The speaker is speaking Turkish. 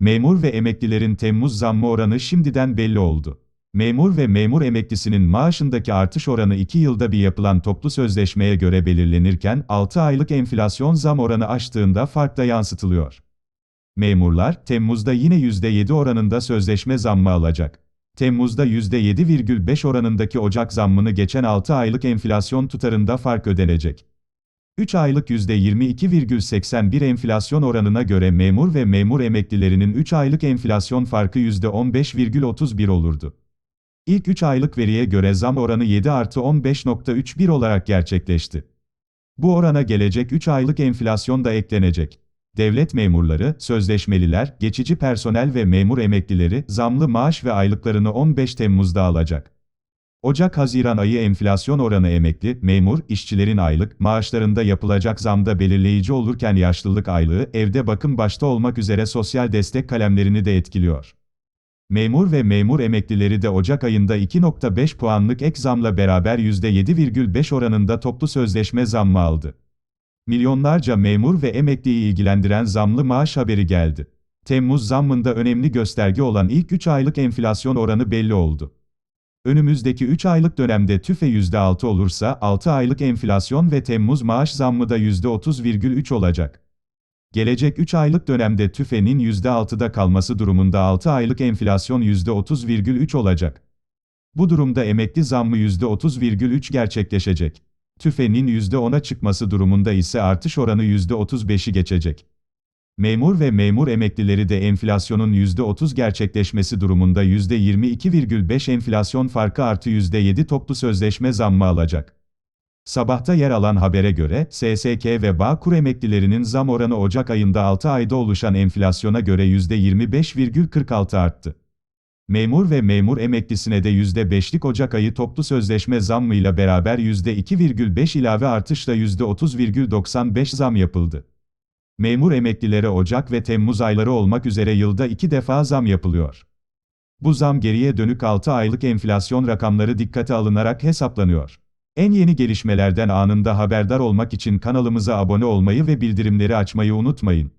Memur ve emeklilerin Temmuz zammı oranı şimdiden belli oldu. Memur ve memur emeklisinin maaşındaki artış oranı 2 yılda bir yapılan toplu sözleşmeye göre belirlenirken 6 aylık enflasyon zam oranı aştığında fark da yansıtılıyor. Memurlar, Temmuz'da yine %7 oranında sözleşme zammı alacak. Temmuz'da %7,5 oranındaki Ocak zammını geçen 6 aylık enflasyon tutarında fark ödenecek. 3 aylık %22,81 enflasyon oranına göre memur ve memur emeklilerinin 3 aylık enflasyon farkı %15,31 olurdu. İlk 3 aylık veriye göre zam oranı 7 artı 15.31 olarak gerçekleşti. Bu orana gelecek 3 aylık enflasyon da eklenecek. Devlet memurları, sözleşmeliler, geçici personel ve memur emeklileri zamlı maaş ve aylıklarını 15 Temmuz'da alacak. Ocak-Haziran ayı enflasyon oranı emekli, memur, işçilerin aylık maaşlarında yapılacak zamda belirleyici olurken yaşlılık aylığı, evde bakım başta olmak üzere sosyal destek kalemlerini de etkiliyor. Memur ve memur emeklileri de Ocak ayında 2.5 puanlık ek zamla beraber %7,5 oranında toplu sözleşme zammı aldı. Milyonlarca memur ve emekliyi ilgilendiren zamlı maaş haberi geldi. Temmuz zammında önemli gösterge olan ilk 3 aylık enflasyon oranı belli oldu. Önümüzdeki 3 aylık dönemde tüfe %6 olursa 6 aylık enflasyon ve Temmuz maaş zammı da %30,3 olacak. Gelecek 3 aylık dönemde tüfenin %6'da kalması durumunda 6 aylık enflasyon %30,3 olacak. Bu durumda emekli zammı %30,3 gerçekleşecek. TÜFE'nin %10'a çıkması durumunda ise artış oranı %35'i geçecek. Memur ve memur emeklileri de enflasyonun %30 gerçekleşmesi durumunda %22,5 enflasyon farkı artı %7 toplu sözleşme zammı alacak. Sabahta yer alan habere göre, SSK ve Bağkur emeklilerinin zam oranı Ocak ayında 6 ayda oluşan enflasyona göre %25,46 arttı. Memur ve memur emeklisine de %5'lik Ocak ayı toplu sözleşme zammıyla beraber %2,5 ilave artışla %30,95 zam yapıldı. Memur emeklilere Ocak ve Temmuz ayları olmak üzere yılda iki defa zam yapılıyor. Bu zam geriye dönük 6 aylık enflasyon rakamları dikkate alınarak hesaplanıyor. En yeni gelişmelerden anında haberdar olmak için kanalımıza abone olmayı ve bildirimleri açmayı unutmayın.